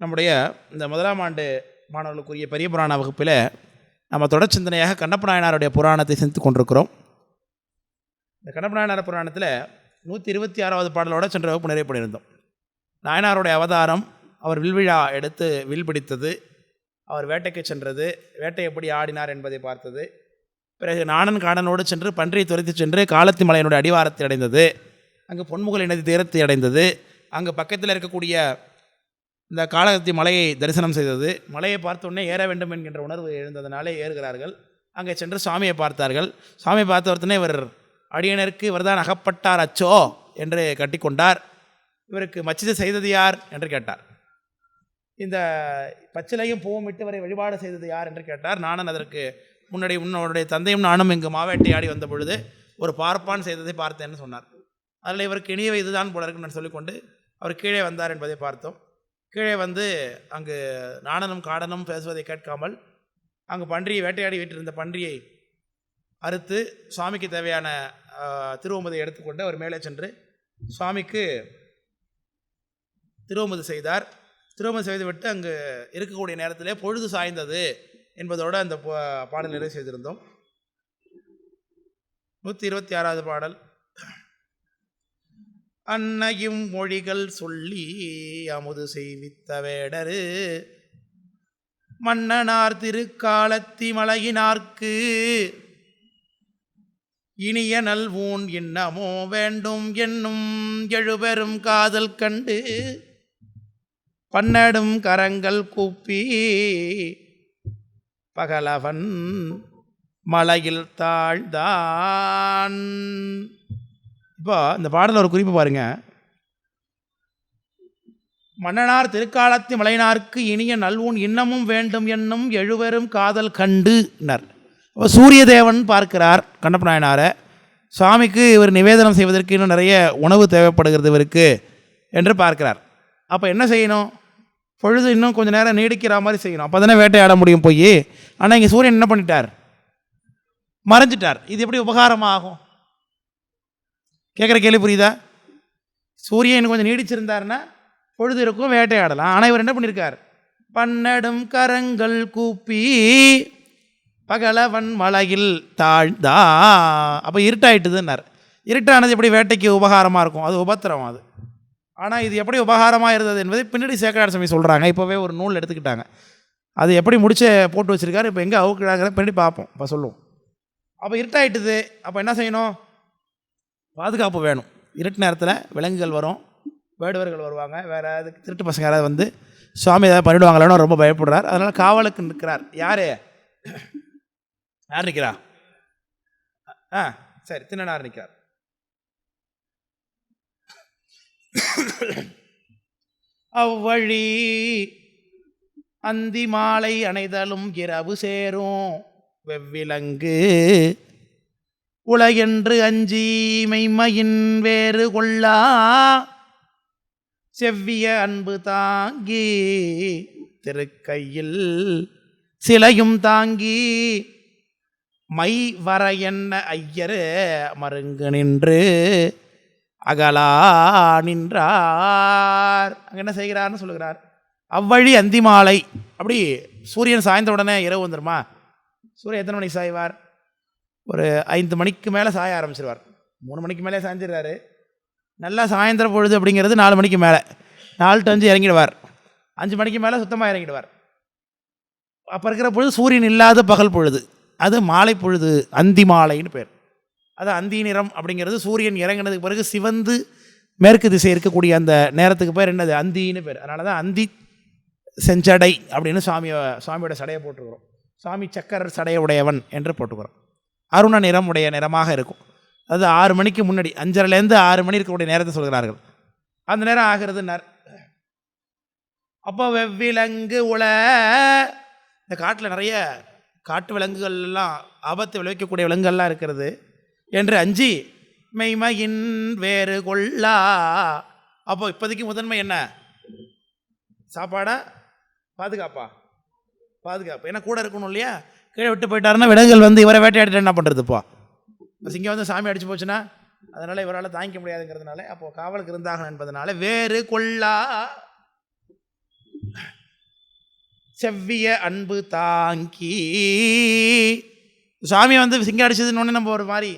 நம்முடைய இந்த முதலாம் ஆண்டு மாணவர்களுக்குரிய பெரிய புராண வகுப்பில் நம்ம தொடர் சிந்தனையாக கண்ணப்ப நாயனாருடைய புராணத்தை சிந்தித்து கொண்டிருக்கிறோம். இந்த கண்ணப்ப நாயனார் புராணத்தில் நூற்றி இருபத்தி ஆறாவது பாடலோட சென்ற வகுப்பு நிறைவு பண்ணியிருந்தோம். நாயனாருடைய அவதாரம் அவர் வில்விழா எடுத்து வில் பிடித்தது அவர் வேட்டைக்கு சென்றது வேட்டை எப்படி ஆடினார் என்பதை பார்த்தது பிறகு நாணன் காடனோடு சென்று பன்றியை துரைத்து சென்று காலத்தி மலையினுடைய அடிவாரத்தை அடைந்தது அங்கு பொன்முகல் இனது தீரத்தை அடைந்தது அங்கு பக்கத்தில் இருக்கக்கூடிய இந்த காலகத்தி மலையை தரிசனம் செய்தது. மலையை பார்த்த உடனே ஏற வேண்டும் என்கின்ற உணர்வு எழுந்ததனாலே ஏறுகிறார்கள். அங்கே சென்று சுவாமியை பார்த்தார்கள். சுவாமியை பார்த்த ஒருத்தனே இவர் அடியனருக்கு இவர்தான் அகப்பட்டார் அச்சோ என்று கட்டிக்கொண்டார் இவருக்கு மச்சிதை செய்தது யார் என்று கேட்டார். இந்த பச்சிலையும் பூவும் இட்டு வரை வழிபாடு செய்தது யார் என்று கேட்டார். நானும் அதற்கு முன்னாடி உன்னோடைய தந்தையும் நானும் இங்கு மாவேட்டையாடி வந்த பொழுது ஒரு பார்ப்பான் செய்ததை பார்த்தேன்னு சொன்னார். அதில் இவருக்கு இனியவை இதுதான் போல இருக்குன்னு சொல்லிக்கொண்டு அவர் கீழே வந்தார் என்பதை பார்த்தோம். கீழே வந்து அங்கு நாணனும் காடனும் பேசுவதை கேட்காமல் அங்கு பன்றியை வேட்டையாடி விட்டிருந்த பன்றியை அறுத்து சுவாமிக்கு தேவையான திருவமுதை எடுத்துக்கொண்டு அவர் மேலே சென்று சுவாமிக்கு திருவமுது செய்தார். திருவமுது செய்துவிட்டு அங்கு இருக்கக்கூடிய நேரத்திலே பொழுது சாய்ந்தது என்பதோடு அந்த பாடல் நிறைவு செய்திருந்தோம். நூற்றி இருபத்தி ஆறாவது பாடல். அன்னையும் மொழிகள் சொல்லி அமுது செய்வித்த வேடரு. மன்னனார் திருக்காலத்தி மலையினார்க்கு இனிய நல்வூன் இன்னமோ வேண்டும் என்னும் எழுபெரும் காதல் கண்டு பன்னடும் கரங்கள் கூப்பி பகலவன் மலையில் தாழ்ந்தான். இப்போ இந்த பாடலில் ஒரு குறிப்பு பாருங்க. மன்னனார் திருக்காலத்தி மலையனாருக்கு இனிய நல்வூன் இன்னமும் வேண்டும் என்னும் எழுவரும் காதல் கண்டுனர். அப்போ சூரிய தேவன் பார்க்கிறார் கண்ணப்ப நாயனாரை. சுவாமிக்கு இவர் நிவேதனம் செய்வதற்கு இன்னும் நிறைய உணவு தேவைப்படுகிறது இவருக்கு என்று பார்க்கிறார். அப்போ என்ன செய்யணும்? பொழுது இன்னும் கொஞ்சம் நேரம் நீடிக்கிற மாதிரி செய்யணும். அப்போ தானே வேட்டையாட முடியும் போய். ஆனால் இங்கே சூரியன் என்ன பண்ணிட்டார்? மறைஞ்சிட்டார். இது எப்படி உபகாரமாகும் கேட்குற கேள்வி புரியுதா? சூரியன் கொஞ்சம் நீடிச்சிருந்தாருன்னா பொழுது இருக்கும் வேட்டையாடலாம். ஆனால் இவர் என்ன பண்ணியிருக்கார் பன்னடும் கரங்கள் கூப்பி பகலவன் மலையில் தாழ்ந்தா. அப்போ இருட்டாயிட்டுதுன்னார். இருட்டானது எப்படி வேட்டைக்கு உபகாரமாக இருக்கும்? அது உபத்திரம் அது. ஆனால் இது எப்படி உபகாரமாக இருந்தது என்பதை பின்னாடி சேக்கராட சமயம் சொல்கிறாங்க இப்போவே ஒரு நூல் எடுத்துக்கிட்டாங்க. அது எப்படி முடிச்ச போட்டு வச்சுருக்காரு? இப்போ எங்கே அவுக்கிறாங்க பின்னாடி பார்ப்போம். இப்போ சொல்லுவோம். அப்போ இருட்டாயிட்டுது. அப்போ என்ன செய்யணும்? பாதுகாப்பு வேணும். இருட்டு நேரத்தில் விலங்குகள் வரும் வேடுவர்கள் வருவாங்க. வேறு ஏதாவது திருட்டு பசங்க யாராவது வந்து சுவாமி ஏதாவது பண்ணிடுவாங்களான்னு ரொம்ப பயப்படுறார். அதனால் காவலுக்கு நிற்கிறார். யார்? யார் நிற்கிறா ஆ சரி தின்னனார் நிற்கிறார் அவ்வழி அந்தி மாலை அணைதலும் இரவு சேரும். வெவ்விலங்கு உலகென்று அஞ்சி மெய்மையின் வேறு கொள்ளா. செவ்விய அன்பு தாங்கி திருக்கையில் சிலையும் தாங்கி மை வர என்ன ஐயரு மருங்கு நின்று அகலா நின்றார். அங்கே என்ன செய்கிறார்னு சொல்லுகிறார். அவ்வழி அந்திமாலை. அப்படி சூரியன் சாய்ந்த உடனே இரவு வந்துருமா? சூரியன் எத்தனை மணிக்கு சாய்வார்? ஒரு ஐந்து மணிக்கு மேலே சாய ஆரம்பிச்சிருவார். மூணு மணிக்கு மேலே சாய்ஞ்சிடுறாரு நல்லா சாயந்தர பொழுது அப்படிங்கிறது நாலு மணிக்கு மேலே. நாலு டு அஞ்சு இறங்கிடுவார். அஞ்சு மணிக்கு மேலே சுத்தமாக இறங்கிடுவார். அப்போ இருக்கிற பொழுது சூரியன் இல்லாத பகல் பொழுது. அது மாலை பொழுது அந்தி மாலைன்னு பேர். அது அந்தி நிறம் அப்படிங்கிறது சூரியன் இறங்கினதுக்கு பிறகு சிவந்து மேற்கு திசை இருக்கக்கூடிய அந்த நேரத்துக்கு பேர் என்னது? அந்தின்னு பேர். அதனால தான் அந்தி செஞ்சடை அப்படின்னு சுவாமியை சுவாமியோட சடையை போட்டுக்கிறோம் சுவாமி சக்கர சடையுடையவன் என்று போட்டுக்கிறோம். அருண நிறம் உடைய நிறமாக இருக்கும். அது ஆறு மணிக்கு முன்னாடி அஞ்சரைலேருந்து ஆறு மணி இருக்கக்கூடிய நேரத்தை சொல்கிறார்கள். அந்த நேரம் ஆகிறதுனார் அப்போ வெவ்விலங்கு உல இந்த காட்டில் நிறைய காட்டு விலங்குகள் எல்லாம் ஆபத்தை விளைவிக்கக்கூடிய விலங்குகள்லாம் இருக்கிறது என்று அஞ்சி மெய்மையின் வேறு கொள்ளா. அப்போ இப்போதைக்கு முதன்மை என்ன? சாப்பாடா? பாதுகாப்பா? பாதுகாப்பு. ஏன்னா கூட இருக்கணும் இல்லையா? கீழே விட்டு போயிட்டாருன்னா விலங்குகள் வந்து இவரை வேட்டையாடிட்டு என்ன பண்ணுறதுப்பா சிங்கம் வந்து சாமி அடிச்சு போச்சுன்னா அதனால் இவரால் தாங்கிக்க முடியாதுங்கிறதுனால அப்போது காவலுக்கு இருந்தாகணும் என்பதனால வேறு கொள்ளா செவ்விய அன்பு தாங்கி. சாமி வந்து சிங்கம் அடிச்சதுன்னு நம்ம ஒரு மாதிரி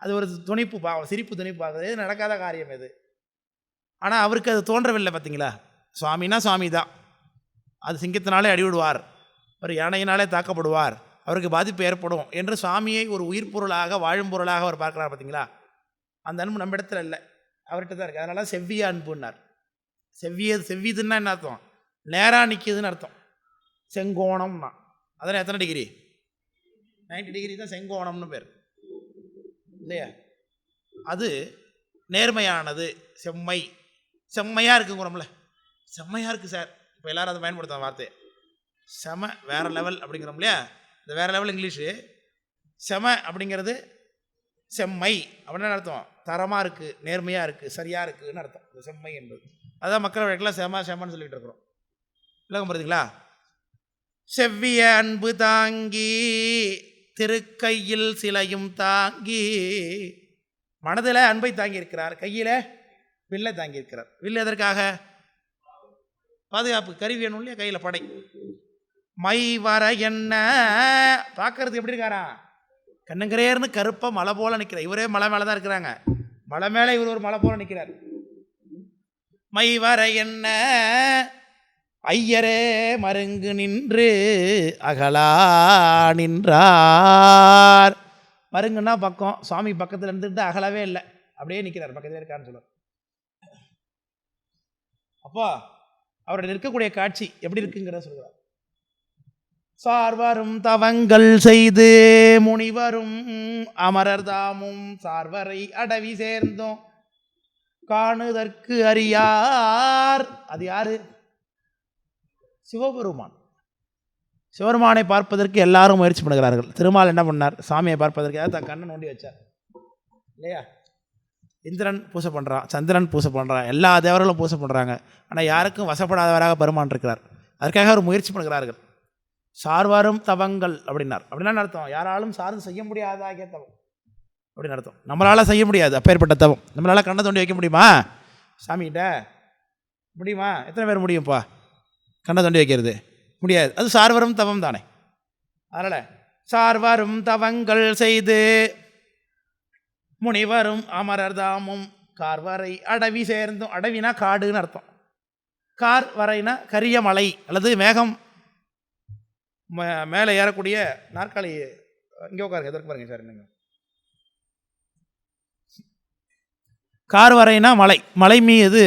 அது ஒரு துணிப்பு பா சிரிப்பு துணிப்பு ஆகுது. இது நடக்காத காரியம் இது. ஆனால் அவருக்கு அது தோன்றவில்லை பார்த்தீங்களா சுவாமினா சுவாமி தான் அது சிங்கத்தினாலே அடிவிடுவார். ஒரு யானையினாலே தாக்கப்படுவார். அவருக்கு பாதிப்பு ஏற்படும் என்று சுவாமியை ஒரு உயிர் பொருளாக வாழும் பொருளாக அவர் பார்க்குறார் பார்த்தீங்களா? அந்த அன்பு நம்ம இடத்துல இல்லை. அவர்கிட்ட தான் இருக்குது அதனால செவ்விய அன்புன்னார். செவ்விய செவ்வியதுன்னா என்ன அர்த்தம்? நேராக நிற்கிதுன்னு அர்த்தம். செங்கோணம்னா. அதெல்லாம் எத்தனை டிகிரி 90 டிகிரி தான் செங்கோணம்னு பேர். இல்லையா? அது நேர்மையானது செம்மை. செம்மையாக இருக்குங்கிறோம்ல. செம்மையாக இருக்குது சார் இப்போ எல்லோரும் அதை பயன்படுத்தும் வார்த்தை செம வேறு லெவல் அப்படிங்கிறோம் இல்லையா? இந்த வேறு லெவல் இங்கிலீஷு. செம அப்படிங்கிறது செம்மை அப்படின்னு அர்த்தம். தரமாக இருக்குது நேர்மையாக இருக்குது சரியாக இருக்குதுன்னு அர்த்தம். இந்த செம்மை என்பது. அதான் மக்கள் வழக்கில் செம செம்மன்னு சொல்லிகிட்டு இருக்கிறோம். விளக்கம் புரியுதுங்களா? செவ்விய அன்பு தாங்கி திருக்கையில் சிலையும் தாங்கி மனதில் அன்பை தாங்கியிருக்கிறார். கையில் வில்லை தாங்கியிருக்கிறார். வில் எதற்காக? பாதுகாப்பு. கருவி வேணும் இல்லையா கையில் படை. மை வர என்ன? பார்க்கறதுக்கு எப்படி இருக்காரா? கண்ணுங்கரேர்னு கருப்பாக மலை போல நிற்கிறார் இவரே மலை மேலே தான் இருக்கிறாங்க. மலை மேலே இவர் ஒரு மலை போல நிற்கிறார் மை வர என்ன? ஐயரே மருங்கு நின்று அகலா நின்றார். மருங்குன்னா பக்கம். சுவாமி பக்கத்தில் இருந்துட்டு அகலவே இல்லை. அப்படியே நிற்கிறார் பக்கத்தில் இருக்கான்னு சொல்லுவார் அப்போ அவருடைய நிற்கக்கூடிய காட்சி எப்படி இருக்குங்கிறத சொல்கிறார் சார்வரும் தவங்கள் செய்து முனிவரும் அமரர் தாமும் சார்வரை அடவி சேர்ந்தோம். காணுதற்கு அறியார். அது யாரு? சிவபெருமான். சிவபெருமானை பார்ப்பதற்கு எல்லாரும் முயற்சி பண்ணுகிறார்கள். திருமால் என்ன பண்ணார்? சாமியை பார்ப்பதற்காக தன் கண்ணை நோண்டி வச்சார். இல்லையா? இந்திரன் பூசை பண்ணுறான் சந்திரன் பூசை பண்ணுறான் எல்லா தேவர்களும் பூசை பண்ணுறாங்க ஆனால் யாருக்கும் வசப்படாதவராக பெருமான் இருக்கிறார். அதற்காக அவர் முயற்சி பண்ணுகிறார்கள். சார்வாரும் தவங்கள் அப்படின்னார். அப்படின்னா அர்த்தம்? யாராலும் சார்ந்து செய்ய முடியாதாகிய தவம். அப்படின்னு அர்த்தம். நம்மளால் செய்ய முடியாது அப்பேற்பட்ட தவம். நம்மளால் கண்ணை தோண்டி வைக்க முடியுமா? சாமிகிட்ட முடியுமா? எத்தனை பேர் முடியும்ப்பா கண்ணை தோண்டி வைக்கிறது. முடியாது. அது சார்வரும் தவம் தானே. அதனால் சார்வரும் தவங்கள் செய்து முனிவரும் அமரர் தாமும் கார்வரை அடவி சேர்ந்தும் அடவினா காடுன்னு அர்த்தம். கார் வரைனா கரிய மலை அல்லது மேகம் மேலே ஏறக்கூடிய நாற்காலி இங்கே உட்காருங்க எதற்கு பாருங்க சார் என்னங்க? கார் வரைனா மலை மலை மீது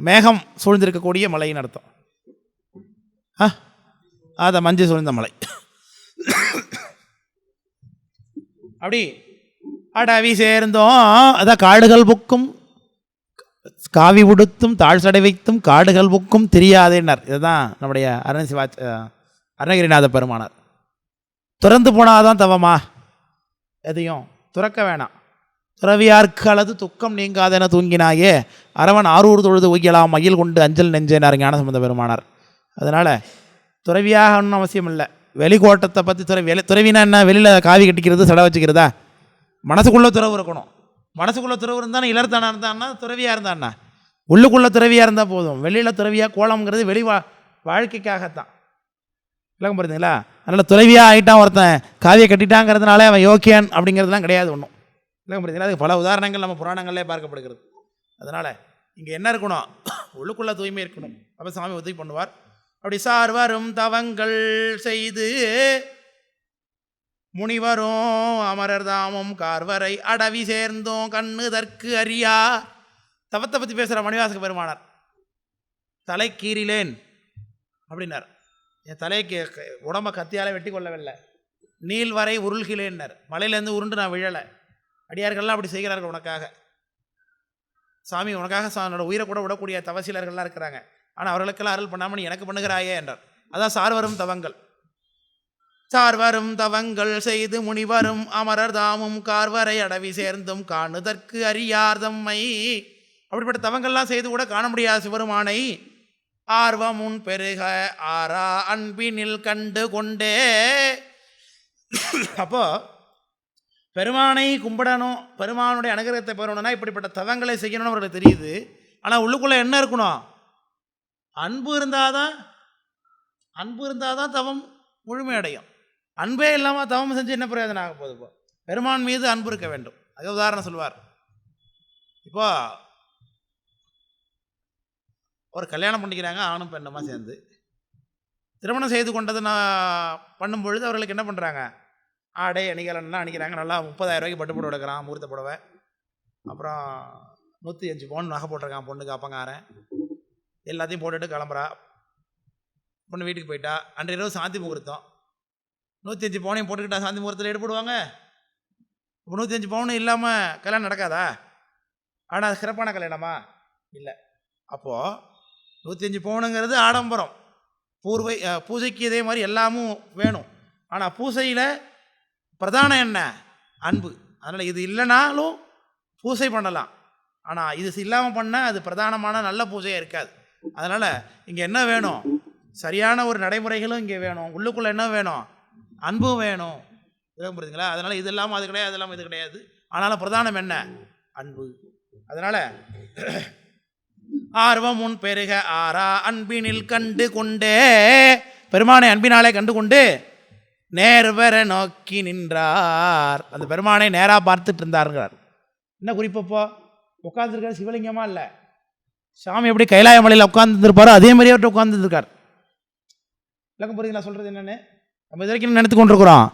மேகம் சூழ்ந்திருக்கக்கூடிய மலைன்னு அர்த்தம். ஆ? அதை மஞ்சள் சூழ்ந்த மலை. அப்படி அடவி சேர்ந்தோம். அதான் காடுகள் புக்கும் காவி உடுத்தும் தாழ் சடை வைத்தும் காடுகள் புக்கும் தெரியாதேன்னார். இதுதான் நம்முடைய அருண சிவா அருணகிரிநாத பெருமானார் துறந்து போனாதான் தவமா? எதையும் துறக்க வேணாம். துறவியார்க்கு அல்லது துக்கம் நீங்காதென தூங்கினாயே அரவன் ஆரூர் தொழுது உய்யலாம் மயில் கொண்டு அஞ்சல் நெஞ்சேனார் ஞானசம்பந்த பெருமானார். அதனால் துறவியாகணும்னு அவசியம் இல்லை வெளிக்கோட்டத்தை பற்றி துறை வெளி துறவினா என்ன? வெளியில் காவி கட்டிக்கிறது செட வச்சுக்கிறதா? மனசுக்குள்ளே துறவு இருக்கணும். மனசுக்குள்ளே துறவு இருந்தானே இளர்த்தானா இருந்தான்னா துறவியாக இருந்தான்னா உள்ளுக்குள்ளே துறவியாக இருந்தால் போதும். வெளியில் துறவியாக கோலம்ங்கிறது வெளி வா வாழ்க்கைக்காகத்தான். விளக்கம் புரியுதுங்களா அதனால் துறவியாக ஆகிட்டான் ஒருத்தன். காவியை கட்டிட்டாங்கிறதுனால அவன் யோக்கியன் அப்படிங்கிறதுலாம் கிடையாது ஒன்றும் விளக்கம் புரியுதுங்களா அதுக்கு பல உதாரணங்கள் நம்ம புராணங்களே பார்க்கப்படுகிறது. அதனால் இங்கே என்ன இருக்கணும்? உள்ளுக்குள்ளே தூய்மை இருக்கணும். அப்போ சாமி உதவி பண்ணுவார். அப்படி சார்வரும் தவங்கள் செய்து முனிவரும் அமரர் தாமும் கார்வரை அடவி சேர்ந்தோம் கண்ணு தற்கு அறியா. தவத்தை பற்றி பேசுகிற மணிவாசக பெருமானார். தலை கீறிலேன் அப்படின்னார். என் தலைக்கு உடம்பை உடம்ப கத்தியால் வெட்டி கொள்ளவில்லை. நீள் வரை உருள்கிலேன்னர் மலையிலேருந்து உருண்டு நான் விழலை. அடியார்கள்லாம் அப்படி செய்கிறார்கள் உனக்காக. சாமி உனக்காக சா- உயிரை கூட விடக்கூடிய தவசீலர்கள்லாம் இருக்கிறாங்க. ஆனால் அவர்களுக்கெல்லாம் அருள் பண்ணாமல் நீ எனக்கு பண்ணுகிறாயே என்றார். அதான் சார்வரும் தவங்கள். சார்வரும் தவங்கள் செய்து முனிவரும் அமரர் தாமும் கார்வரை அடவி சேர்ந்தும் காணுதற்கு அறியார் தம்மை. அப்படிப்பட்ட தவங்கள்லாம் செய்து கூட காண முடியாத சிவருமானை ஆர்வமுன் பெருக ஆரா அன்பினில் கண்டு கொண்டே. அப்போ பெருமானை கும்பிடணும் பெருமானுடைய அனுகிரகத்தை பெறணும்னா இப்படிப்பட்ட தவங்களை செய்யணும்னு அவர்களுக்கு தெரியுது. ஆனால் உள்ளுக்குள்ளே என்ன இருக்கணும்? அன்பு இருந்தால் தான் அன்பு இருந்தால் தான் தவம் முழுமையடையும். அன்பே இல்லாமல் தவம் செஞ்சு என்ன பிரயோஜனம் ஆக போகுது இப்போ? பெருமான் மீது அன்பு இருக்க வேண்டும். அது உதாரணம் சொல்வார். இப்போ ஒரு கல்யாணம் பண்ணிக்கிறாங்க ஆணும் பெண்ணுமா சேர்ந்து. திருமணம் செய்து கொண்டது நான் பண்ணும் பொழுது அவர்களுக்கு என்ன பண்ணுறாங்க ஆடை அணிகலன்லாம் அணிக்கிறாங்க. நல்லா முப்பதாயிரம் ரூபாய்க்கு பட்டு புடவை எடுக்கிறான் மூர்த்த புடவை. அப்புறம் நூற்றி அஞ்சு பவுன் நகை போட்டிருக்கான் பொண்ணுக்கு அப்பங்காரன் எல்லாத்தையும் போட்டுட்டு கிளம்புறா. பொண்ணு வீட்டுக்கு போயிட்டா. அன்றைய இரவு சாந்தி முகூர்த்தம். நூற்றி அஞ்சு பவுனையும் போட்டுக்கிட்டா சாந்தி முகூர்த்தத்தில் ஈடுபடுவாங்க இப்போ நூற்றி அஞ்சு பவுன் இல்லாமல் கல்யாணம் நடக்காதா? ஆனால் அது சிறப்பான கல்யாணமா? இல்லை. அப்போது நூற்றி அஞ்சு பவுனுங்கிறது ஆடம்பரம். பூர்வை பூஜைக்கு இதே மாதிரி எல்லாமும் வேணும். ஆனால் பூசையில் பிரதானம் என்ன அன்பு. அதனால் இது இல்லைனாலும் பூசை பண்ணலாம். ஆனால் இது இல்லாமல் பண்ணால் அது பிரதானமான நல்ல பூஜையாக இருக்காது. அதனால் இங்கே என்ன வேணும்? சரியான ஒரு நடைமுறைகளும் இங்கே வேணும். உள்ளுக்குள்ளே என்ன வேணும்? அன்பும் வேணும். இதெல்லாம் புரியுதுங்களா அதனால் இது இல்லாமல் அது கிடையாது அது இல்லாமல் இது கிடையாது. ஆனாலும் பிரதானம் என்ன? அன்பு. அதனால் ஆர்வம் உன் பெருக ஆரா அன்பினில் கண்டு கொண்டே. பெருமானை அன்பினாலே கண்டு கொண்டு நேர்வர நோக்கி நின்றார். அந்த பெருமானை நேராக பார்த்துட்டு இருந்தாருங்கிறார். என்ன குறிப்பப்போ உட்காந்துருக்கார் சிவலிங்கமாக இல்லை? சாமி எப்படி கைலாய மலையில் உட்காந்துருப்பாரோ அதே மாதிரி அவர்கிட்ட உட்காந்துருக்கார் விளக்கம் புரியுதுங்களா சொல்கிறது என்னென்னு? நம்ம இது வரைக்கும் நினைத்து கொண்டிருக்கிறோம்.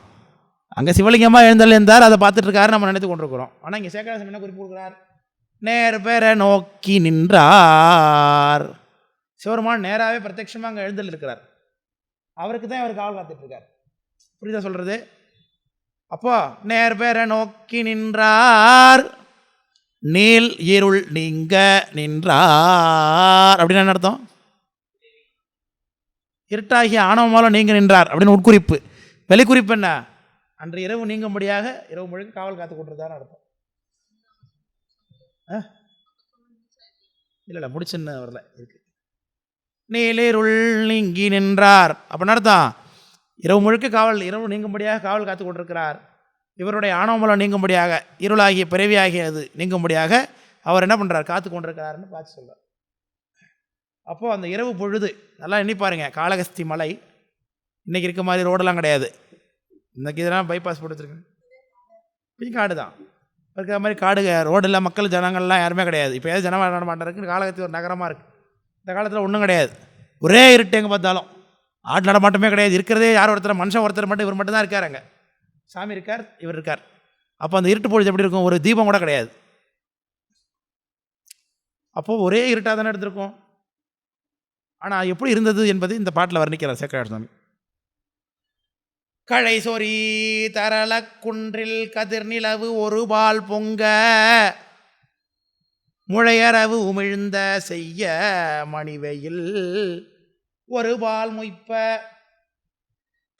அங்கே சிவலிங்கமாக எழுந்தால் இருந்தார் அதை பார்த்துட்டு இருக்காரு நம்ம நினைத்து கொண்டிருக்கிறோம். ஆனால் இங்கே சேகராசம் என்ன குறிப்பு கொடுக்குறார்? நேர்பெற நோக்கி நின்றார். சிவருமான் நேராகவே பிரத்யட்சமாக அங்கே எழுந்தல் இருக்கிறார். அவருக்கு தான் அவர் காவல் காத்துட்ருக்கார் புரியுதா சொல்கிறது அப்போ நேர்பெற நோக்கி நின்றார். நீல் இருள் நீங்க நின்றார். அப்படின்னு என்ன அர்த்தம்? இருட்டாகிய ஆணவமாலும் நீங்க நின்றார் அப்படின்னு உட்குறிப்பு. வெளிக்குறிப்பு என்ன? அன்று இரவு நீங்கும்படியாக இரவு முழுக்க காவல் காத்து கொண்டிருந்தான்னு அர்த்தம். இல்லை இல்லை முடிச்சுன்னு வரல இருக்கு. நீலிருள் நீங்கி நின்றார். அப்படின்னு அர்த்தம் இரவு முழுக்க காவல் இரவு நீங்கும்படியாக காவல் காத்து கொண்டிருக்கிறார். இவருடைய ஆணவமலம் நீங்கும்படியாக இருளாகிய பிறவியாகியது நீங்கும்படியாக அவர் என்ன பண்ணுறார் காத்து கொண்டிருக்கிறாருன்னு பார்த்து சொல்கிறார் அப்போது அந்த இரவு பொழுது நல்லா எண்ணி பாருங்கள் காளகஸ்தி மலை. இன்றைக்கி இருக்க மாதிரி ரோடெல்லாம் கிடையாது. இன்றைக்கி இதெல்லாம் பைபாஸ் போட்டு வச்சுருக்கேன். காடு தான். இருக்கிற மாதிரி காடு ரோடில் மக்கள் ஜனங்கள்லாம் யாருமே கிடையாது. இப்போ ஏதாவது ஜன நடமாட்டம் இருக்குது காலகத்தி ஒரு நகரமாக இருக்குது இந்த காலத்தில் ஒன்றும் கிடையாது. ஒரே இருட்டு எங்கே பார்த்தாலும். ஆட்டு நடமாட்டமே கிடையாது. இருக்கிறதே யார் ஒருத்தர் மனுஷன் ஒருத்தர் மட்டும் இவர் மட்டும் தான் இருக்காருங்க சாமி இருக்கார் இவர் இருக்கார். அப்போ அந்த இருட்டு பொழுது எப்படி இருக்கும்? ஒரு தீபம் கூட கிடையாது. அப்போது ஒரே இருட்டாக தானே எடுத்திருக்கும் ஆனால் எப்படி இருந்தது என்பது இந்த பாட்டில் வர்ணிக்கிறார் சேக்கரார் சுவாமி. களை சொறி தரளக்குன்றில் கதிர்நிலவு ஒரு பால் பொங்க முழையரவு உமிழ்ந்த செய்ய மணிவெயில் ஒரு பால் முய்ப்ப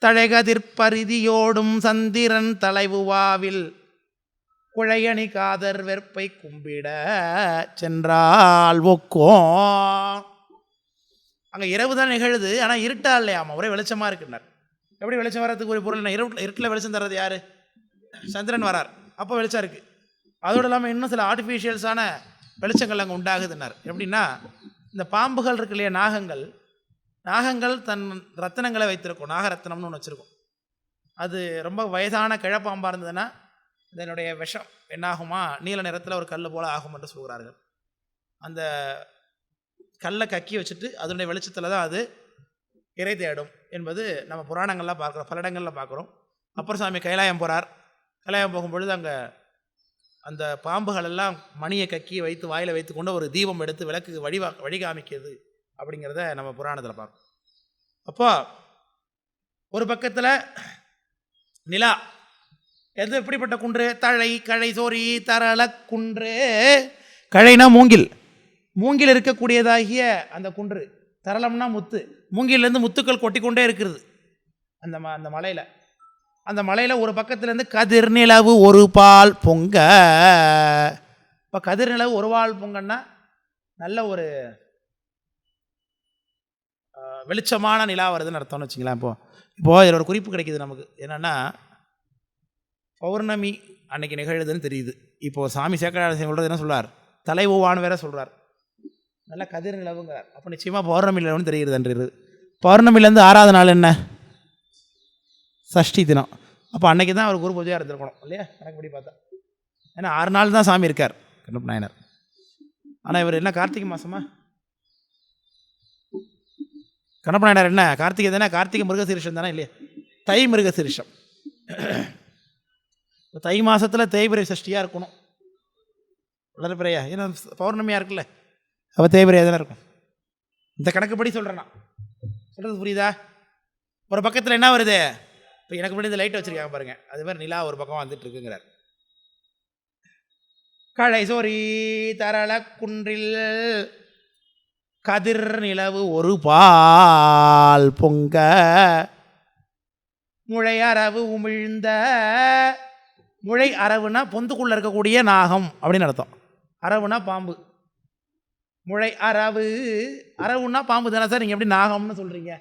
தழைகதிர்பரிதியோடும் சந்திரன் தலைவுவாவில் குழையணி காதர் வெற்பை கும்பிட சென்றால் ஒக்கோம் அங்கே இரவு தான் நிகழுது ஆனால் இருட்டா இல்லையாமா ஒரே வெளிச்சமாக இருக்குன்னார். எப்படி வெளிச்சம் வர்றதுக்கு ஒரு பொருள் என்ன? இருட்டில் இருட்டில் வெளிச்சம் தர்றது யார்? சந்திரன் வரார். அப்போ வெளிச்சம் இருக்குது அதோடு இல்லாமல் இன்னும் சில ஆர்டிஃபிஷியல்ஸான வெளிச்சங்கள் அங்கே உண்டாகுதுன்னார். எப்படின்னா இந்த பாம்புகள் இருக்கு இல்லையா நாகங்கள்? நாகங்கள் தன் ரத்தினங்களை வைத்திருக்கும். நாகரத்தினம்னு ஒன்று வச்சுருக்கும். அது ரொம்ப வயதான கிழப்பாம்பாக இருந்ததுன்னா இதனுடைய விஷம் என்னாகுமா? நீல நிறத்தில் ஒரு கல் போல் ஆகும் என்று சொல்கிறார்கள். அந்த கல்லை கக்கி வச்சுட்டு அதனுடைய வெளிச்சத்தில் தான் அது இறை தேடும் என்பது நம்ம புராணங்கள்லாம் பார்க்குறோம் பல இடங்களில் பார்க்குறோம். அப்பர் சாமி கைலாயம் போகிறார் கைலாயம் போகும்பொழுது அங்கே அந்த பாம்புகள் எல்லாம் மணியை கக்கி வைத்து வாயில் வைத்து கொண்டு ஒரு தீபம் எடுத்து விளக்கு வழிவா வழிகாமிக்கிறது அப்படிங்கிறத நம்ம புராணத்தில் பார்க்கணும் அப்போ ஒரு பக்கத்தில் நிலா எது எப்படிப்பட்ட குன்று? தழை கழை சோரி தரள குன்று. கழைனா மூங்கில். மூங்கில் இருக்கக்கூடியதாகிய அந்த குன்று. தரளம்னா முத்து. மூங்கிலேருந்து முத்துக்கள் கொட்டிக்கொண்டே இருக்கிறது. அந்த ம அந்த மலையில். அந்த மலையில் ஒரு பக்கத்துலேருந்து கதிர் நிலவு ஒரு பால் பொங்க. இப்போ கதிர் நிலவு ஒரு பால் பொங்கன்னா நல்ல ஒரு வெளிச்சமான நிலா வருதுன்னு அர்த்தம்னு வச்சுங்களேன் இப்போது இப்போது இதில் ஒரு குறிப்பு கிடைக்கிது நமக்கு. என்னென்னா பௌர்ணமி அன்னைக்கு நிகழுதுன்னு தெரியுது. இப்போது சாமி சேக்கராஜ சொல்கிறது என்ன சொல்கிறார் தலைவுவான்னு வேற சொல்கிறார் நல்ல கதிர் நிலவுங்கிறார் அப்போ நிச்சயமாக பௌர்ணமி நிலவுன்னு தெரிகிறது அன்று பௌர்ணமிலேருந்து ஆறாவது நாள் என்ன? சஷ்டி தினம். அப்போ அன்னைக்கு தான் அவர் குரு பூஜையாக இருந்திருக்கணும் இல்லையா? கணக்குப்படி பார்த்தா. ஏன்னா ஆறு நாள் தான் சாமி இருக்கார் கண்ணப்ப நாயனர். ஆனால் இவர் என்ன கார்த்திகை மாதமா கண்ணப்ப நாயனார் என்ன கார்த்திகை தானே? கார்த்திகை மிருகசீரிஷம் தானே இல்லையா? தை மிருகசீரிஷம். இப்போ தை மாதத்தில் தேய்பிரை சஷ்டியாக இருக்கணும். வளர்பிரையா ஏன்னா பௌர்ணமியாக இருக்குல்ல. அப்போ தேய்பிரையாக தானே இருக்கும். இந்த கணக்குப்படி சொல்கிறேன் நான். சொல்கிறது புரியுதா? ஒரு பக்கத்தில் என்ன வருது? இப்போ எனக்கு முன்னாடி இந்த லைட் வச்சுருக்காங்க பாருங்கள் அது மாதிரி நிலா ஒரு பக்கம் வந்துட்டு இருக்குங்கிறார். களை சோரி தரள குன்றில் கதிர் நிலவு ஒரு பால் பொங்க முளை அரவு உமிழ்ந்த முளை அரவுனா பொந்துக்குள்ளே இருக்கக்கூடிய நாகம் அப்படின்னு அர்த்தம். அரவுனா பாம்பு. முளை அரவு அரவுன்னா பாம்பு தானே சார்? நீங்கள் எப்படி நாகம்னு சொல்கிறீங்க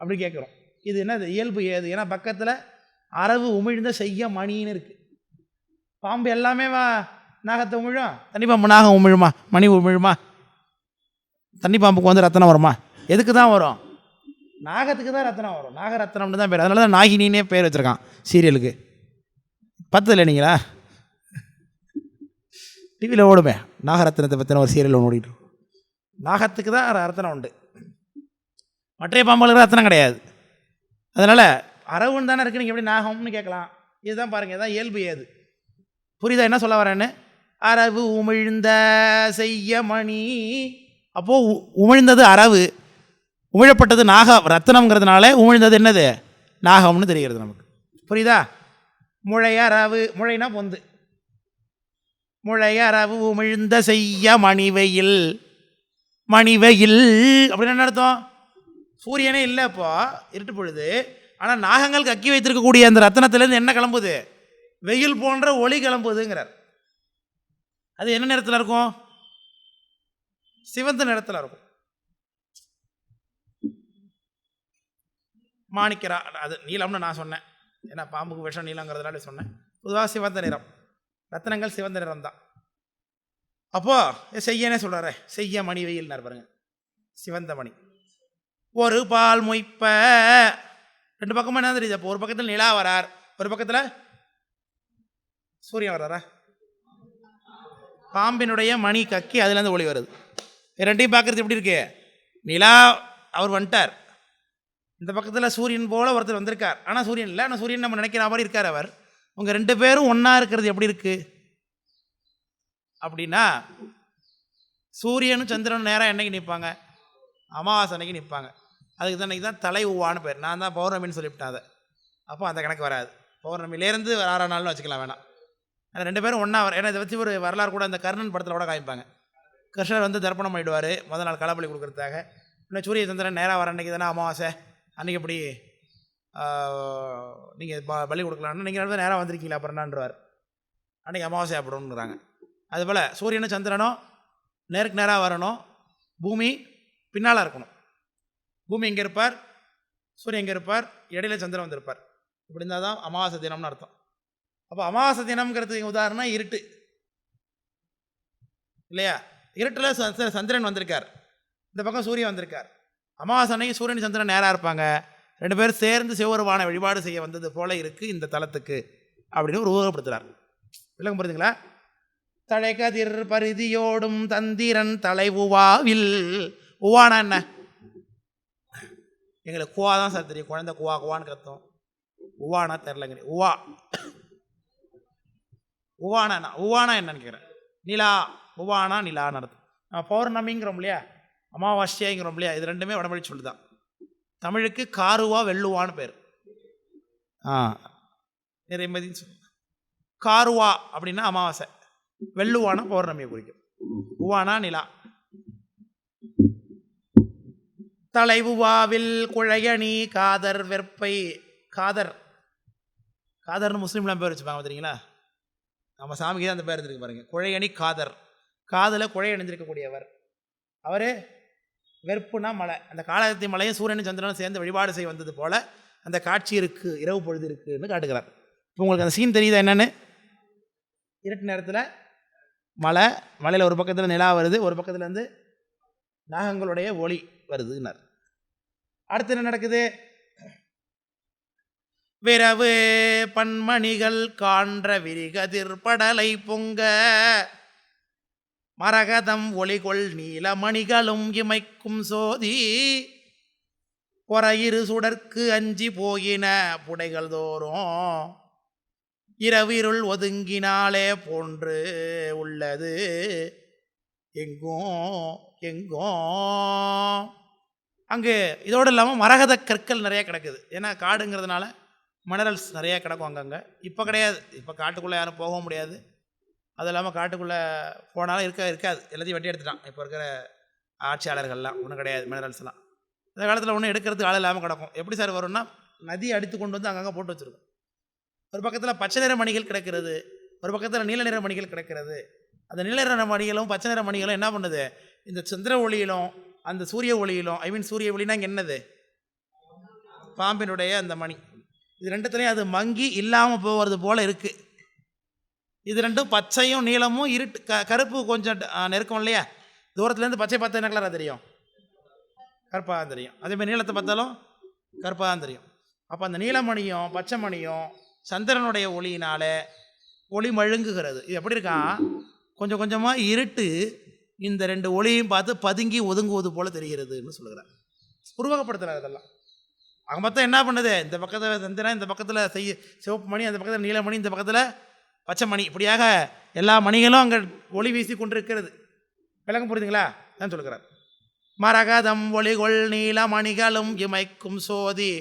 அப்படி கேட்குறோம் இது என்னது? இயல்பு ஏது? ஏன்னா பக்கத்தில் அரவு உமிழ்ந்த செய்ய மணின்னு இருக்குது பாம்பு எல்லாமே வா நாகத்தை உமிழும்? தண்ணி பாம்பு நாகம் உமிழுமா? மணி உமிழுமா? தண்ணி பாம்புக்கு வந்து ரத்தனம் வருமா? எதுக்கு தான் வரும்? நாகத்துக்கு தான் ரத்தனம் வரும். நாகரத்னம்னு தான் பேர். அதனால தான் நாகினின்னே பேர் வச்சுருக்கான் சீரியலுக்கு. பத்ததில்லை நீங்களா? டிவியில் ஓடுமே. நாகரத்னத்தை பற்றின ஒரு சீரியல் ஒன்று ஓடிட்டு நாகத்துக்கு தான் ரத்தனம் உண்டு. மற்ற பாம்புகளுக்கு ரத்தனம் கிடையாது. அதனால் அரவுன்னு தானே இருக்கு. நீங்கள் எப்படி நாகம்னு கேட்கலாம். இதுதான் பாருங்கள் இதுதான் இயல்பு ஏது. புரியுதா? என்ன சொல்ல வரேன்னு? அரவு உமிழ்ந்த செய்ய மணி அப்போது உ- உமிழ்ந்தது அரவு. உமிழப்பட்டது நாக ரத்தனம்ங்கிறதுனால உமிழ்ந்தது என்னது? நாகம்னு தெரிகிறது நமக்கு. புரியுதா? முளையரவு முளைனா பொந்து. முளையரவு உமிழ்ந்த செய்ய மணிவையில். மணிவையில். அப்படின்னு என்ன அர்த்தம்? சூரியனே இல்லை இப்போ இருட்டு பொழுது. ஆனால் நாகங்கள் கக்கி வைத்திருக்கக்கூடிய அந்த ரத்தனத்திலேருந்து என்ன கிளம்புது? வெயில் போன்ற ஒளி கிளம்புதுங்கிறார். அது என்ன நிறத்தில் இருக்கும்? சிவந்த நிறத்தில் இருக்கும். மாணிக்கரா அது நீலம்னு நான் சொன்னேன். ஏன்னா பாம்புக்கு விஷம் நீலங்கிறதுனால சொன்னேன். பொதுவாக சிவந்த நிறம். ரத்னங்கள் சிவந்த நிறம் தான் அப்போ செய்யனே சொல்கிறாரே செய்ய மணி வெயில்னார் பாருங்க. சிவந்த மணி. ஒரு பால் மொய்ப்ப. ரெண்டு பக்கமும் என்ன தெரியுது? அப்போ ஒரு பக்கத்தில் நிலா வரார். ஒரு பக்கத்தில் சூரியன் வர்றாரா பாம்பினுடைய மணி கக்கி அதுலேருந்து ஒளி வருது. ரெண்டையும் பார்க்குறது எப்படி இருக்கு? நிலா அவர் வந்துட்டார். இந்த பக்கத்தில் சூரியன் போல் ஒருத்தர் வந்திருக்கார். ஆனால் சூரியன் இல்லை. ஆனால் சூரியன் நம்ம நினைக்கிற மாதிரி இருக்கார் அவர். உங்கள் ரெண்டு பேரும் ஒன்றா இருக்கிறது எப்படி இருக்குது அப்படின்னா சூரியனும் சந்திரனும் நேராக என்னைக்கு நிற்பாங்க அமாவாசை அன்னைக்கு நிற்பாங்க அதுக்கு தான் தான் தலை உவான்னு பேர். நான் தான் பௌர்ணமின்னு சொல்லிவிட்டேன் அதை அப்போ அந்த கணக்கு வராது. பௌர்ணமிலேருந்து ஆறாம் நாள்னு வச்சுக்கலாம் வேணாம். ஆனால் ரெண்டு பேரும் ஒன்றா வர ஏன்னா இதை வச்சு ஒரு வரலாறு கூட அந்த கர்ணன் படத்தில் கூட காமிப்பாங்க. கிருஷ்ணர் வந்து தர்ப்பணம் பண்ணிடுவார். முதல் நாள் களப்பலி கொடுக்குறதுக்காக. இன்னும் சூரிய சந்திரன் நேராக வர அன்றைக்கி தானே அமாவாசை. அன்றைக்கி எப்படி நீங்கள் ப பலி கொடுக்கலான்னு நீங்கள் நடந்து நேராக வந்திருக்கீங்களா? அப்புறம் அன்றைக்கி அமாவாசை அப்படின்னுறாங்க அதுபோல் சூரியனும் சந்திரனும் நேருக்கு நேராக வரணும். பூமி பின்னால் இருக்கணும். பூமி எங்கே இருப்பார்? சூரியன் எங்கே இருப்பார்? இடையில சந்திரன் வந்திருப்பார். இப்படி இருந்தால் தான் அமாவாசை தினம்னு அர்த்தம். அப்போ அமாவாசை தினம்ங்கிறதுக்கு உதாரணம் இருட்டு. இல்லையா? இருட்டில் சந்திரன் வந்திருக்கார். இந்த பக்கம் சூரியன் வந்திருக்கார். அமாவாசை அன்னைக்கு சூரியன் சந்திரன் நேராக இருப்பாங்க. ரெண்டு பேரும் சேர்ந்து சிவருமான வழிபாடு செய்ய வந்தது போல இருக்குது இந்த தலத்துக்கு அப்படின்னு ஒரு உருவப்படுத்துகிறார் விளக்கம் புரியுதுங்களா தலைகதிர் பரிதியோடும் தந்திரன் தலை உவாவில். உவானா என்ன? எங்களுக்கு குவா தான் சார் தெரியும். குழந்தை குவா குவான்னு கத்தோம். உவானா தெரிலங்க உவா. உவானா என்ன? உவானா என்னன்னு கேட்குறேன் நிலா. உவானா நிலான்னு அர்த்தம். நம்ம பௌர்ணமிங்கிறோம் இல்லையா? அமாவாஸ்யாங்கிறோம் இல்லையா? இது ரெண்டுமே வடமொழி சொல்லுதான். தமிழுக்கு காருவா வெள்ளுவான்னு பேர். ஆ. நிறைமதின்னு சொல்லு காருவா அப்படின்னா அமாவாசை. வெள்ளுவானா பௌர்ணமியை குறிக்கும். உவானா நிலா. தலைவுவாவில் குழையணி காதர் வெற்பை காதர். காதர்னு முஸ்லீம்லாம் பேர் வச்சுப்பாங்க தெரியுங்களா? நம்ம சாமிக்கு தான் அந்த பேர் இருந்திருக்கு பாருங்க. குழையணி காதர். காதில் குழை அணிஞ்சிருக்கக்கூடியவர் அவர் வெறுப்புனா மலை அந்த காலகத்தி மலையும் சூரியனும் சந்திரனும் சேர்ந்து வழிபாடு செய்ய வந்தது போல அந்த காட்சி இருக்குது இரவு பொழுது இருக்குன்னு காட்டுகிறார். இப்போ உங்களுக்கு அந்த சீன் தெரியுதா என்னன்னு? இருட்டு நேரத்தில் மலை மலையில் ஒரு பக்கத்தில் நிலா வருது ஒரு பக்கத்தில் இருந்து நாகங்களுடைய ஒளி வருதுன்னார். அடுத்து என்ன நடக்குது? விரவு பன்மணிகள் காண்ற விரிகதிர் படலை பொங்க மரகதம் ஒளிகொள் நீலமணிகளும் இமைக்கும் சோதி. பொறையிரு சுடற்கு அஞ்சி போயின புடைகள் தோறும் இரவிருள் ஒதுங்கினாலே போன்று உள்ளது. எங்கும் எங்கும் அங்கே இதோடு இல்லாமல் மரகத கற்கள் நிறைய கிடக்குது. ஏன்னா காடுங்கிறதுனால மினரல்ஸ் நிறையா கிடக்கும் அங்கங்கே. இப்போ கிடையாது. இப்போ காட்டுக்குள்ளே யாரும் போக முடியாது. அது இல்லாமல் காட்டுக்குள்ளே போனாலும் இருக்க இருக்காது. எல்லாத்தையும் வெட்டி எடுத்துட்டான். இப்போ இருக்கிற ஆட்சியாளர்கள்லாம். ஒன்றும் கிடையாது மினரல்ஸ்லாம். இந்த காலத்தில் ஒன்றும் எடுக்கிறதுக்கு ஆள் இல்லாமல் கிடக்கும். எப்படி சார் வரும்னா நதி அடித்து கொண்டு வந்து அங்கங்கே போட்டு வச்சுருக்கோம். ஒரு பக்கத்தில் பச்சை நிற மணிகள் கிடக்கிறது ஒரு பக்கத்தில் நீல நிற மணிகள் கிடக்கிறது. அந்த நீல நிற மணிகளும் பச்சை நிற மணிகளும் என்ன பண்ணுது? இந்த சந்திர ஒளியிலும் அந்த சூரிய ஒளியிலும் ஐ மீன் சூரிய ஒளினா இங்கே என்னது? பாம்பினுடைய அந்த மணி. இது ரெண்டுத்துலேயும் அது மங்கி இல்லாமல் போகிறது போல் இருக்குது இது ரெண்டும் பச்சையும் நீளமும் இருட்டு க கருப்பு கொஞ்சம் நெருக்கம் இல்லையா? தூரத்துலேருந்து பச்சை பார்த்தா என்ன கலராக தெரியும்? கருப்பாக தான் தெரியும். அதேமாதிரி நீளத்தை பார்த்தாலும் கருப்பாக தான் தெரியும். அப்போ அந்த நீலமணியும் பச்சை மணியும் சந்திரனுடைய ஒளியினால் ஒளி மழுங்குகிறது. இது எப்படி இருக்கான் கொஞ்சம் கொஞ்சமாக இருட்டு இந்த ரெண்டு ஒளியையும் பார்த்து பதுங்கி ஒதுங்குவது போல் தெரிகிறதுன்னு சொல்லுகிறார். உருவகப்படுத்துகிறார் இதெல்லாம் அவங்க மொத்தம் என்ன பண்ணுது? இந்த பக்கத்தில் சந்திரன் இந்த பக்கத்தில் செய்ய சிவப்பு மணி அந்த பக்கத்தில் நீலமணி இந்த பக்கத்தில் பச்சை மணி இப்படியாக எல்லா மணிகளும் அங்கே ஒளி வீசி கொண்டிருக்கிறது விளக்கம் புரியுதுங்களா தான் சொல்லுகிறார். மரகதம் ஒளிகொள் நீல மணிகளும் இமைக்கும் சோதி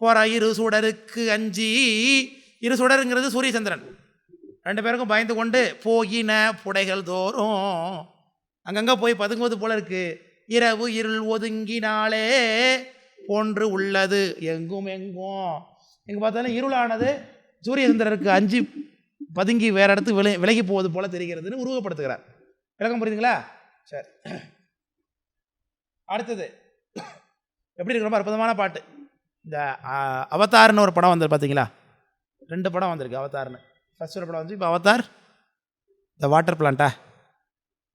போற இரு சுடருக்கு அஞ்சி. இரு சுடருங்கிறது சூரிய சந்திரன் ரெண்டு பேருக்கும் பயந்து கொண்டு போகின புடைகள் தோறும் அங்கங்கே போய் பதுங்குவது போல இருக்கு. இரவு இருள் ஒதுங்கினாலே போன்று உள்ளது. எங்கும் எங்கும். எங்கே பார்த்தாலும் இருளானது சூரிய சந்திரருக்கு அஞ்சு பதுங்கி வேற இடத்துக்கு விலை விலகி போவது போல தெரிகிறதுன்னு உருவப்படுத்துகிறார் விளக்கம் புரியுதுங்களா? சரி. அடுத்தது. எப்படி இருக்கு? ரொம்ப அற்புதமான பாட்டு. இந்த அவதார்னு ஒரு படம் வந்தது பார்த்தீங்களா ரெண்டு படம் வந்திருக்கு அவதார்னு. ஃபஸ்ட் ஒரு படம் வந்து இப்போ அவதார் இந்த வாட்டர் பிளான்ட்டா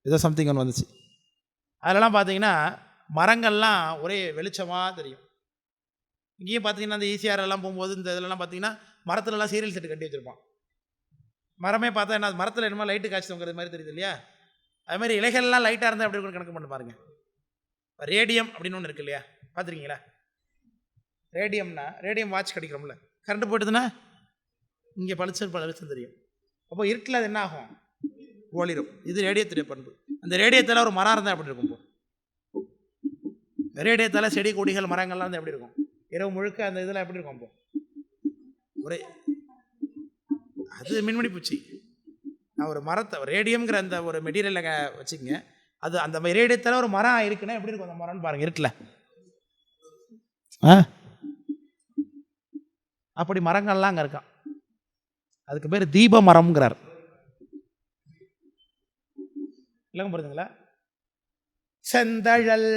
ஏதோ சம்திங் ஒன்று வந்துச்சு. அதெல்லாம் பார்த்தீங்கன்னா மரங்கள்லாம் ஒரே வெளிச்சமாக தெரியும். இங்கேயும் பார்த்தீங்கன்னா இந்த ஈசிஆர் எல்லாம் போகும்போது இந்த இதெல்லாம் பார்த்தீங்கன்னா மரத்துலலாம் சீரியல் செட்டு கட்டி வச்சுருப்பான். மரமே பார்த்தா என்ன மரத்தில் என்னமோ லைட்டு காய்ச்சி தொங்குறது மாதிரி தெரியுது இல்லையா? அது மாதிரி இலைகள்லாம் லைட்டாக இருந்தால் அப்படி கணக்கு பண்ணி பாருங்க. ரேடியம் அப்படின்னு ஒன்று இருக்கு இல்லையா? பார்த்துருக்கீங்களா? ரேடியம்னா ரேடியம் வாட்ச் கிடைக்கிறோம்ல. கரண்ட் போயிட்டுதுன்னா இங்கே பளிச்சு பளிச்சு தெரியும். அப்போ இருட்டில் அது என்ன ஆகும்? ஒளிரும். இது ரேடியத்துடைய பண்பு. அந்த ரேடியத்தில் ஒரு மரம் இருந்தால் எப்படி இருக்கும் இப்போ? ரேடியத்தில் செடி கொடிகள் மரங்கள்லாம் இருந்தால் எப்படி இருக்கும்? இரவு முழுக்க அந்த இதெல்லாம் எப்படி இருக்கும் இப்போ? ஒரே அது மின்மணி பூச்சி. நான் ஒரு மரத்தை ரேடியம்ங்கிற அந்த ஒரு மெட்டீரியலை வச்சுக்கங்க. அது அந்த ரேடியத்தில் ஒரு மரம் இருக்குன்னா எப்படி இருக்கும் அந்த மரம்னு பாருங்க இருட்டில். ஆ? அப்படி மரங்கள்லாம் அங்கே இருக்கான் அதுக்கு பேர் தீப மரம்ங்கிறார். இல்லைங்க புரியுதுங்களா செந்தழல்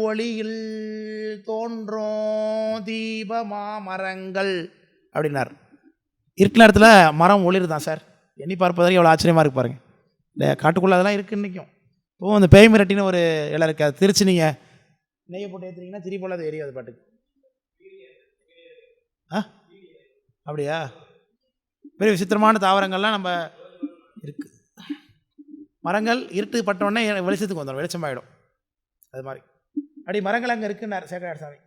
ஒளியில் தோன்றும் தீபமா மரங்கள் அப்படின்னார். இருக்கிற இடத்துல மரம் ஒளிருதான் சார். எண்ணி பார்ப்பதற்கு எவ்வளோ ஆச்சரியமாக இருக்கு பாருங்கள் இந்த காட்டுக்குள்ளே அதெல்லாம் இருக்குது இன்றைக்கும் இப்போ அந்த பேய் மிரட்டின்னு ஒரு இடம் இருக்குது அது திருச்சி நீங்கள் நெய்யை போட்டு ஏற்றுறீங்கன்னா திரி போல் அது எரியும் அது பாட்டுக்கு. ஆ? அப்படியா? பெரிய விசித்திரமான தாவரங்கள்லாம் நம்ம இருக்கு. மரங்கள் இருட்டு பட்டோடனே வெளிச்சத்துக்கு வந்துடும். வெளிச்சமாயிடும். அது மாதிரி. அப்படி மரங்கள் அங்கே இருக்குன்னார் சேகரார் சாமி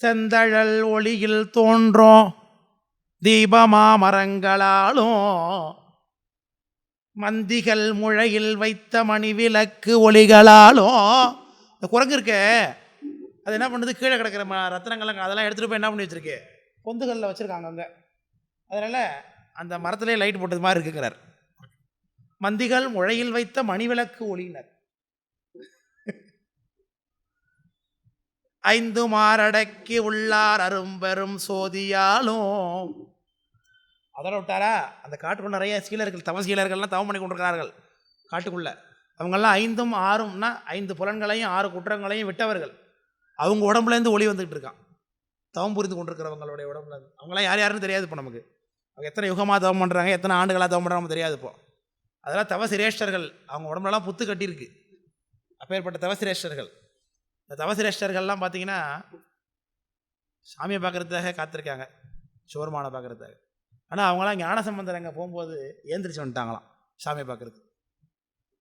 செந்தழல் ஒளியில் தோன்றும். தீபமா மரங்களாலும் மந்திகள் முழையில் வைத்த மணி விளக்கு ஒளிகளாலும். இந்த குரங்கு இருக்கே அது என்ன பண்ணுது? கீழே கிடக்கிற ம ரத்தனங்கள்லாம் அதெல்லாம் எடுத்துகிட்டு போய் என்ன பண்ணி வச்சுருக்கு? பொந்துகளில் வச்சுருக்காங்க அங்கே. அதனால் அந்த மரத்திலே லைட் போட்டது மாதிரி இருக்குங்கிறார். மந்திகள் முழையில் வைத்த மணிவிளக்கு ஒளியினர். ஐந்து மாரடக்கி உள்ளார் அரும்பெரும் சோதியாலும் அதோட விட்டாரா? அந்த காட்டுக்குள்ள நிறைய சீலர்கள் தவ சீலர்கள்லாம் தவம் பண்ணி கொண்டிருக்கிறார்கள். காட்டுக்குள்ளே. அவங்கெல்லாம் ஐந்தும் ஆறும்னா ஐந்து புலன்களையும் ஆறு குற்றங்களையும் விட்டவர்கள். அவங்க உடம்புலேருந்து ஒளி வந்துகிட்டு இருக்கான். தவம் புரிந்து கொண்டிருக்கிறவங்களுடைய உடம்புல அவங்களாம் யார் யாருன்னு தெரியாது இப்போ நமக்கு. அவங்க எத்தனை யுகமாக தவம் பண்ணுறாங்க எத்தனை ஆண்டுகளாக தவம் பண்ணுறாங்க தெரியாது இப்போ. அதெல்லாம் தவ சிரேஷ்டர்கள். அவங்க உடம்புலலாம் புத்து கட்டியிருக்கு. அப்பேற்பட்ட தவ சிரேஷ்டர்கள். இந்த தவசிரேஷ்டர்கள்லாம் பார்த்தீங்கன்னா சாமியை பார்க்குறதுக்காக காத்திருக்காங்க. சிவருமானை பார்க்குறதுக்காக. ஆனால் அவங்களாம் ஞானசம்பந்தர் அங்கே போகும்போது ஏந்திரிச்சு வந்துட்டாங்களாம் சாமியை பார்க்குறது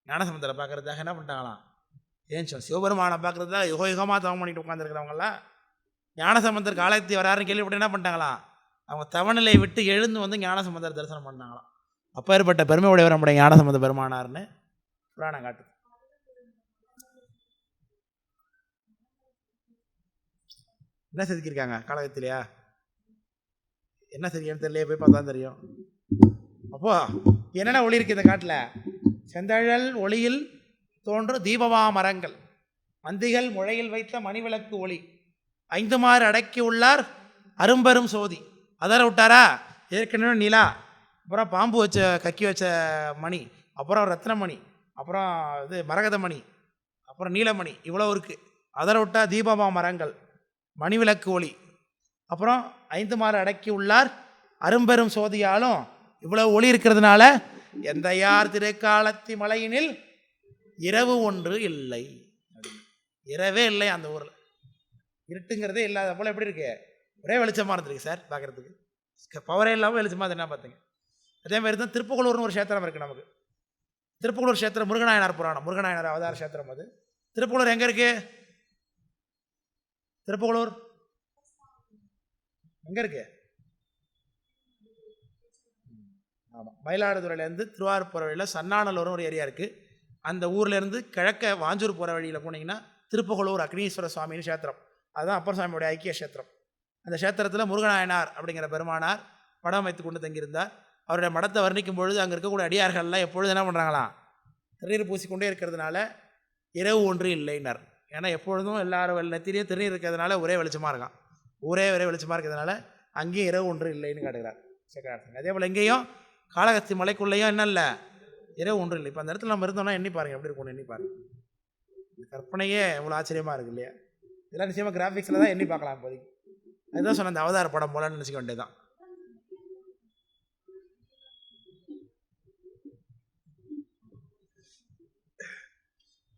ஞானசம்பந்தரை பார்க்குறதுக்காக என்ன பண்ணிட்டாங்களாம்? ஏந்திச்சு சிவபெருமானை பார்க்குறதுக்காக யுக யுகமாக தவம் பண்ணிட்டு உட்காந்துருக்கிறவங்களாம் ஞானசம்பந்தர் காலத்தி வராருன்னு கேள்விப்பட்டு என்ன பண்ணிட்டாங்களாம்? அவங்க தவநிலையை விட்டு எழுந்து வந்து ஞானசம்பந்தர் தரிசனம் பண்ணாங்களாம். அப்பேற்பட்ட பெருமை உடையவர் நம்முடைய ஞானசம்பந்த பெருமானார்னு புராணம் காட்டுது. என்ன செதுக்கியிருக்காங்க? காலகத்திலையா என்ன தெரியும் தெரியலையே போய் பார்த்தா தெரியும். அப்போ என்னென்ன ஒளி இருக்குது இந்த காட்டில்? செந்தழல் ஒளியில் தோன்றும் தீபவா மரங்கள். மந்திகள் முழையில் வைத்த மணிவிளக்கு ஒளி. ஐந்துமாறு அடக்கி உள்ளார் அரும்பெரும் சோதி. அதர விட்டாரா? ஏற்கனவே நிலா. அப்புறம் பாம்பு வச்ச கக்கி வச்ச மணி. அப்புறம் ரத்னமணி. அப்புறம் இது மரகதமணி. அப்புறம் நீலமணி. இவ்வளோ இருக்குது அதர விட்டா தீபமா மரங்கள். மணிவிளக்கு ஒளி. அப்புறம் ஐந்து மாறு அடக்கி உள்ளார். அரும்பெரும் சோதியாலும் இவ்வளோ ஒளி இருக்கிறதுனால எந்த யார் திருக்காலத்தி மலையினில்? இரவு ஒன்று இல்லை. இரவே இல்லை அந்த ஊரில். இருட்டுங்கிறதே இல்லாத போல் எப்படி இருக்கு? ஒரே வெளிச்சமாக இருந்திருக்கு சார் பார்க்குறதுக்கு. பவரே இல்லாமல் வெளிச்சமாக என்ன பார்த்தீங்க? அதே மாதிரி தான் திருப்புகலூர்னு ஒரு சேத்திரம் இருக்குது நமக்கு. திருப்புகலூர் சேத்திரம் முருகநாயனார் புராணம் முருகநாயனார் அவதார சேத்திரம் அது. திருப்புகலூர் எங்கே இருக்குது திருப்புகலூர் எங்கே இருக்கு? ஆமாம் மயிலாடுதுறையிலேருந்து திருவாரூர் போகிற வழியில் சன்னாநல்லூர்னு ஒரு ஏரியா இருக்குது அந்த ஊர்லேருந்து கிழக்க வாஞ்சூர் போகிற வழியில் போனீங்கன்னா திருப்புகலூர் அக்னீஸ்வர சுவாமின்னு சேத்திரம் அதுதான் அப்பர் சுவாமியோடைய ஐக்கிய சேத்திரம் அந்த சேத்திரத்தில் முருகநாயனார் அப்படிங்கிற பெருமானார் படம் வைத்து கொண்டு தங்கியிருந்தார். அவருடைய மடத்தை வர்ணிக்கும் பொழுது அங்கே இருக்கக்கூடிய அடியார்கள்லாம் எப்பொழுது என்ன பண்ணுறாங்களாம் திருநீர் பூசிக்கொண்டே இருக்கிறதுனால இரவு ஒன்று இல்லைன்னார். ஏன்னா எப்பொழுதும் எல்லாரும் நெத்திரியும் திருநீர் இருக்கிறதுனால ஒரே வெளிச்சமாக இருக்கான். ஊரே ஒரே வெளிச்சமாக இருக்கிறதுனால அங்கேயும் இரவு ஒன்று இல்லைன்னு காட்டுகிறார் சக்கரார்த்தம் அதே போல் எங்கேயும் காளகஸ்தி மலைக்குள்ளேயும் என்ன இல்லை. இரவு ஒன்று இல்லை. இப்போ அந்த இடத்துல நம்ம இருந்தோம்னா எண்ணி பாருங்க. எப்படி இருக்கும்னு எண்ணி பாருங்க. இந்த கற்பனையே இவ்வளோ ஆச்சரியமாக இருக்கு இல்லையா? இதெல்லாம் நிச்சயமாக கிராஃபிக்ஸில் தான் எண்ணி பார்க்கலாம் இப்போதைக்கு. அதுதான் சொன்ன அந்த அவதார படம் போலன்னு நினச்சிக்க வேண்டியதுதான்.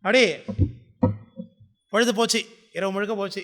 அப்படி பொழுது போச்சு. இரவு முழுக்க போச்சு.